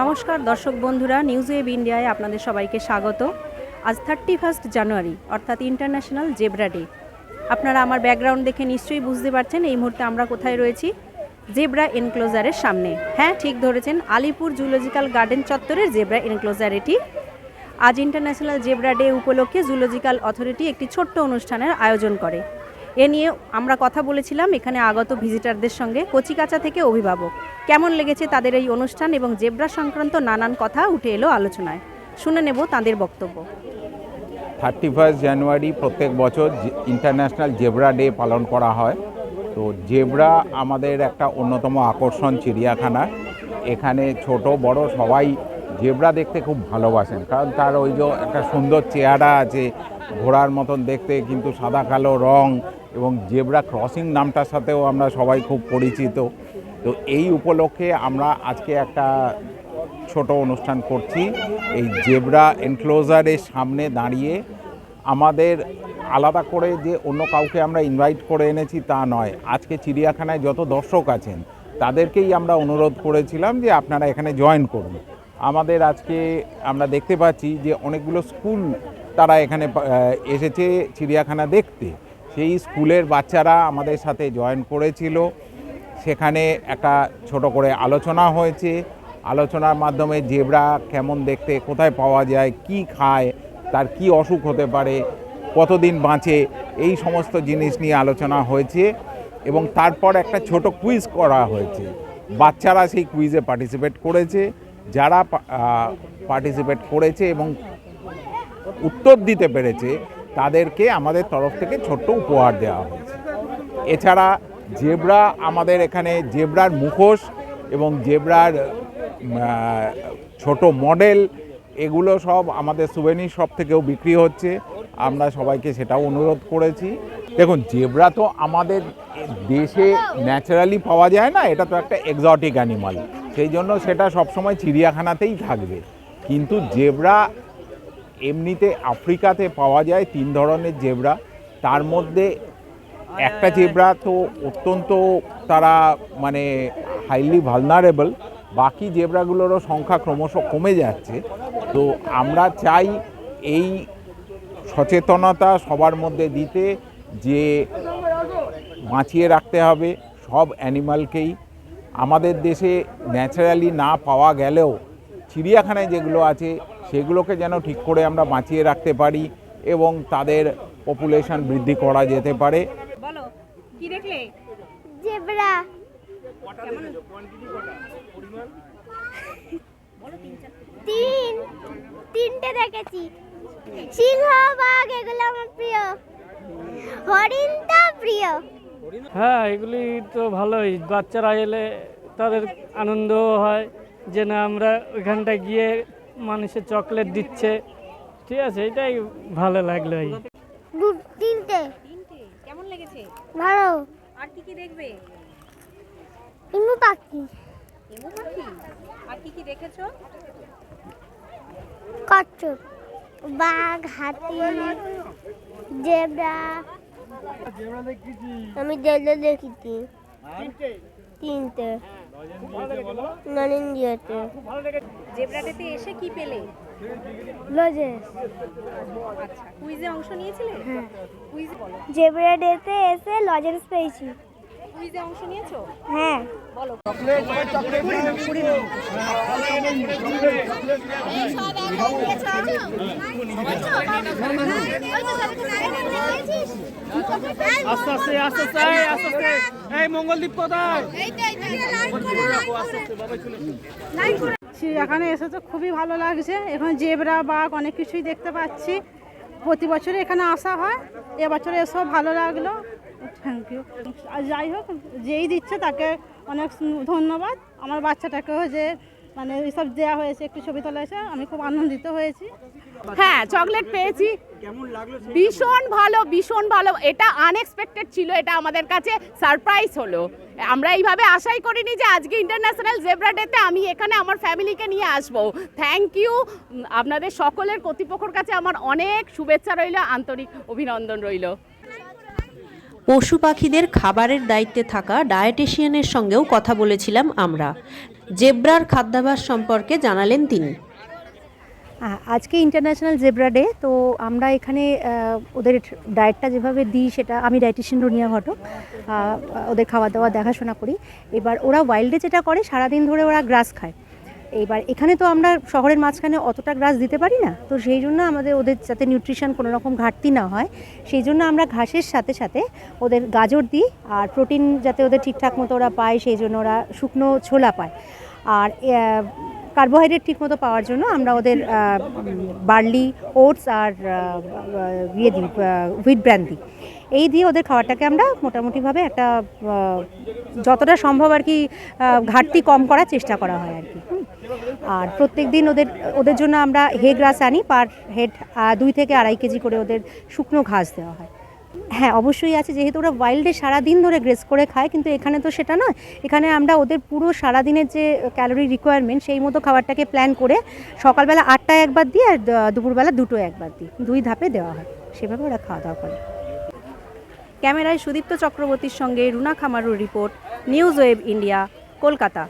নমস্কার দর্শক বন্ধুরা নিউজ ওয়েব ইন্ডিয়ায় আপনাদের সবাইকে স্বাগত। আজ থার্টি ফার্স্ট জানুয়ারি অর্থাৎ ইন্টারন্যাশনাল জেব্রা ডে আপনারা আমার ব্যাকগ্রাউন্ড দেখে নিশ্চয়ই বুঝতে পারছেন এই মুহূর্তে আমরা কোথায় রয়েছি। জেব্রা এনক্লোজারের সামনে। হ্যাঁ ঠিক ধরেছেন, আলিপুর জুলজিক্যাল গার্ডেন চত্বরের জেব্রা এনক্লোজার এটি। আজ ইন্টারন্যাশনাল জেব্রা ডে উপলক্ষে জুলজিক্যাল অথরিটি একটি ছোট্ট অনুষ্ঠানের আয়োজন করে। এ নিয়ে আমরা কথা বলেছিলাম এখানে আগত ভিজিটারদের সঙ্গে, কচিকাচা থেকে অভিভাবক। কেমন লেগেছে তাদের এই অনুষ্ঠান এবং জেব্রা সংক্রান্ত নানান কথা উঠে এলো আলোচনায়। শুনে নেব তাদের বক্তব্য। থার্টি ফার্স্ট জানুয়ারি প্রত্যেক বছর ইন্টারন্যাশনাল জেব্রা ডে পালন করা হয়। তো জেব্রা আমাদের একটা অন্যতম আকর্ষণ চিড়িয়াখানা। এখানে ছোট, বড় সবাই জেব্রা দেখতে খুব ভালোবাসেন। কারণ তার ওই যে একটা সুন্দর চেহারা আছে, ঘোড়ার মতন দেখতে, কিন্তু সাদা, কালো রং এবং জেব্রা ক্রসিং নামটার সাথেও আমরা সবাই খুব পরিচিত। তো এই উপলক্ষে আমরা আজকে একটা ছোট অনুষ্ঠান করছি। এই জেব্রা এনক্লোজারের সামনে দাঁড়িয়ে আমাদের আলাদা করে যে অন্য কাউকে আমরা ইনভাইট করে এনেছি তা নয়। আজকে চিড়িয়াখানায় যত দর্শক আছেন, তাদেরকেই আমরা অনুরোধ করেছিলাম যে আপনারা এখানে জয়েন করুন। আমাদের আজকে আমরা দেখতে পাচ্ছি যে অনেকগুলো স্কুল তারা এখানে এসেছে চিড়িয়াখানা দেখতে। সেই স্কুলের বাচ্চারা আমাদের সাথে জয়েন করেছিল। সেখানে একটা ছোট করে আলোচনা হয়েছে। আলোচনার মাধ্যমে জেব্রা কেমন দেখতে, কোথায় পাওয়া যায়, কি খায়, তার কি অসুখ হতে পারে, কতদিন বাঁচে, এই সমস্ত জিনিস নিয়ে আলোচনা হয়েছে এবং তারপর একটা ছোট কুইজ করা হয়েছে। বাচ্চারা সেই কুইজে পার্টিসিপেট করেছে। যারা পার্টিসিপেট করেছে এবং উত্তর দিতে পেরেছে তাদেরকে আমাদের তরফ থেকে ছোট্ট উপহার দেওয়া হয়েছে। এছাড়া জেব্রা আমাদের এখানে, জেব্রার মুখোশ এবং জেব্রার ছোট মডেল, এগুলো সব আমাদের সুভেনির শপ থেকেও বিক্রি হচ্ছে। আমরা সবাইকে সেটাও অনুরোধ করেছি। দেখুন, জেব্রা তো আমাদের দেশে ন্যাচারালি পাওয়া যায় না, এটা তো একটা এক্সটিক অ্যানিমাল সেই জন্য সেটা সবসময় চিড়িয়াখানাতেই থাকবে। কিন্তু জেব্রা এমনিতে আফ্রিকাতে পাওয়া যায় তিন ধরনের জেব্রা। তার মধ্যে একটা জেব্রা তো অত্যন্ত তারা মানে হাইলি ভালনারেবল বাকি জেব্রাগুলোরও সংখ্যা ক্রমশ কমে যাচ্ছে। তো আমরা চাই এই সচেতনতা সবার মধ্যে দিতে, যে বাঁচিয়ে রাখতে হবে সব অ্যানিমালকেই। আমাদের দেশে ন্যাচারালি না পাওয়া গেলেও চিড়িয়াখানায় যেগুলো আছে সেগুলোকে যেন ঠিক করে আমরা বাঁচিয়ে রাখতে পারি এবং তাদের পপুলেশন বৃদ্ধি করা যেতে পারে। বলো কি দেখলে? জেব্রা। তিন তিনটে দেখেছি। সিংহ বাঘ এগুলো আমার প্রিয়। হরিণটা প্রিয়। হ্যাঁ এগুলি তো ভালোই। বাচ্চারা এলে তাদের আনন্দ হয় যে না আমরা ওইখানটায় গিয়ে মানুষের চকলেট দিচ্ছে। ঠিক আছে এটাই ভালো লাগল এই। দু তিনটে। কেমন লেগেছে? ভালো। আর কি কি দেখবে? ইমু পাখি। এমু পাখি? আর কি কি দেখেছ? কচ্ছপ বাঘ হাতি জেব্রা। আমি জেব্রা দেখেছি। তিনটে। নরেন্দ্রিয়াতে জেব্রাডেতে এসে কি পেলে? লজেস। আচ্ছা কুইজে অংশ নিয়েছিলে? কুইজ বলো। জেব্রা ডেতে এসে লজেন্স পেয়েছি। কুইজে অংশ নিয়েছো? হ্যাঁ। বলো। আস্তে আস্তে আস্তে আস্তে এই, আস্তে আস্তে। এই মঙ্গলদীপ কোথায়? চিড়িয়াখানা এসে তো খুবই ভালো লাগছে। এখন জেবরা, বাঘ, অনেক কিছুই দেখতে পাচ্ছি। প্রতি বছরই এখানে আসা হয়। এবছর এসেও ভালো লাগল। থ্যাংক ইউ আর যাই হোক, যেই দিচ্ছে তাকে অনেক ধন্যবাদ। আমার বাচ্চাটাকেও যে মানে এইসব দেওয়া হয়েছে, একটু ছবি তোলা হয়েছে, আমি খুব আনন্দিত হয়েছি। হ্যাঁ চকলেট পেয়েছি। ভীষণ ভালো ভীষণ ভালো। এটা আনএক্সপেক্টেড ছিল এটা আমাদের কাছে সারপ্রাইজ হলো। আমরা এইভাবে আশাই করিনি যে আজকে ইন্টারন্যাশনাল জেব্রা ডেতে আমি এখানে আমার ফ্যামিলিকে নিয়ে আসব। থ্যাংক ইউ আপনাদের সকলের কর্তৃপক্ষের কাছে আমার অনেক শুভেচ্ছা রইল আন্তরিক অভিনন্দন রইল। পশু পাখিদের খাবারের দায়িত্বে থাকা ডায়েটিশিয়ানের সঙ্গেও কথা বলেছিলাম আমরা। জেব্রার খাদ্যাভাস সম্পর্কে জানালেন তিনি। আজকে ইন্টারন্যাশনাল জেব্রা ডে তো আমরা এখানে ওদের ডায়েটটা যেভাবে দিই সেটা, আমি ডায়েটিশিয়ান রুনিয়া ঘটক ওদের খাওয়া দাওয়া দেখাশোনা করি। এবার ওরা ওয়াইল্ডে যেটা করে, সারাদিন ধরে ওরা গ্রাস খায়। এবার এখানে তো আমরা শহরের মাঝখানে অতটা গ্রাস দিতে পারি না, তো সেই জন্য আমাদের ওদের যাতে নিউট্রিশন কোনো রকম ঘাটতি না হয়, সেই জন্য আমরা ঘাসের সাথে সাথে ওদের গাজর দিই, আর প্রোটিন যাতে ওদের ঠিকঠাক মতো ওরা পায়, সেই জন্য ওরা শুকনো ছোলা পায়। আর কার্বোহাইড্রেট ঠিকমতো পাওয়ার জন্য আমরা ওদের বার্লি, ওটস আর ইয়ে দিই হুইট ব্র্যান দিই এই দিয়ে ওদের খাবারটাকে আমরা মোটামুটিভাবে একটা যতটা সম্ভব আর কি ঘাটতি কম করার চেষ্টা করা হয় আর কি। আর প্রত্যেক দিন ওদের ওদের জন্য আমরা হে গ্রাস আনি পার হেড দুই থেকে আড়াই কেজি করে ওদের শুকনো ঘাস দেওয়া হয় হ্যাঁ অবশ্যই আছে। যেহেতু ওরা ওয়াইল্ডে সারাদিন ধরে গ্রেস করে খায়, কিন্তু এখানে তো সেটা নয়। এখানে আমরা ওদের পুরো সারাদিনের যে ক্যালোরি রিকোয়ারমেন্ট সেই মতো খাবারটাকে প্ল্যান করে সকালবেলা আটটায় একবার দিই আর দুপুরবেলা দুটো একবার দিই। দুই ধাপে দেওয়া হয়। সেভাবে ওরা খাওয়া দাওয়া করে। ক্যামেরায় সুদীপ্ত চক্রবর্তীর সঙ্গে Runa খামারুর report, news web India, Kolkata.